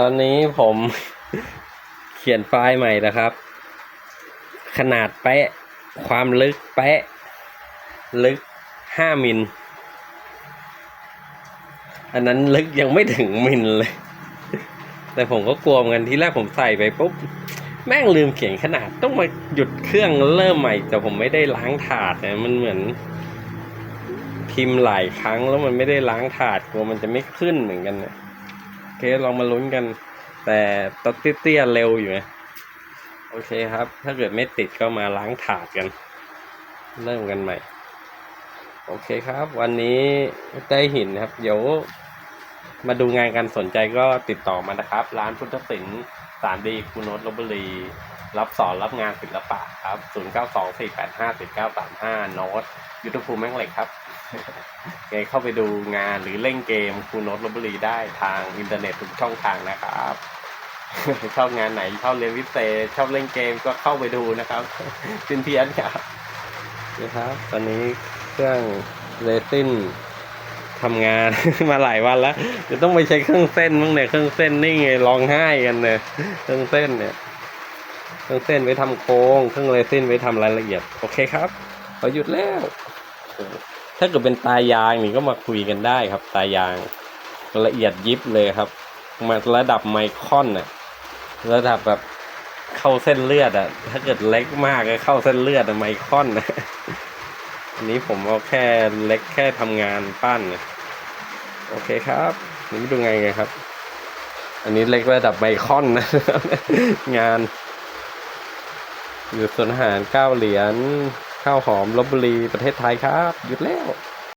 ตอนนี้ผมเขียนไฟล์ใหม่แล้วครับ ขนาดเป๊ะความลึกเป๊ะลึกห้ามิล อันนั้นลึกยังไม่ถึงมิลเลย แต่ผมก็กลัวเหมือนกันที่แรกผมใส่ไปปุ๊บ แม่งลืมเขียนขนาดต้องมาหยุดเครื่องเริ่มใหม่ แต่ผมไม่ได้ล้างถาดเนี่ยมันเหมือน พิมพ์หลายครั้งแล้วมันไม่ได้ล้างถาดกลัวมันจะไม่ขึ้นเหมือนกันเนี่ย โอเคลองมาลุ้นกัน แต่ตัดเตี้ยเร็วอยู่ไงโอเคครับ ถ้าเกิดไม่ติดก็มาล้างถาดกัน เริ่มกันใหม่ โอเคครับ วันนี้ได้หินครับ เดี๋ยวมาดูงานกันสนใจก็ติดต่อมานะครับ ร้านพุทธศิลป์สามดีคูโนตลบบุรี รับสอนรับงานศิลปะครับ 0 9 2 4 8 5 7 9 3 5 โน้ตยุทธภูมิแม่งเหล็กครับเกเข้าไปดูงานหรือเล่นเกมคูโน้ตลบบุรีได้ทางอินเทอร์เน็ตทุกช่องทางนะครับ ชอบงานไหนชอบเรียนวิเศษชอบเล่นเกมก็เข้าไปดูนะครับเป็นเพียนครับนะครับ ตอนนี้เครื่องเรซินทำงานมาหลายวันแล้วเดี๋ยวต้องไปใช้เครื่องเส้นบ้างเนี่ยเครื่องเส้นนี่ไงร้องไห้กันเนี่ยเครื่องเส้นเนี่ย ครื่องเส้นไว้ทำโค้งเครื่องเรซินไว้ทำรายละเอียด โอเคครับขอหยุดแล้ว ถ้าเกิดเป็นตายางนี่ก็มาคุยกันได้ครับ ตายางละเอียดยิบเลยครับ มาระดับไมครอนน่ะ ระดับแบบเข้าเส้นเลือดอะถ้าเกิดเล็กมากก็เข้าเส้นเลือดอะไมครอนนะอันนี้ผมเอาแค่เล็กแค่ทำงานปั้นนะโอเคครับ นี่ดูไงไงครับ อันนี้เล็กระดับไมครอนนะงาน อยู่สวนอาหารเก้าเหรียญข้าวหอมลบบุรีประเทศไทยครับหยุดแล้ว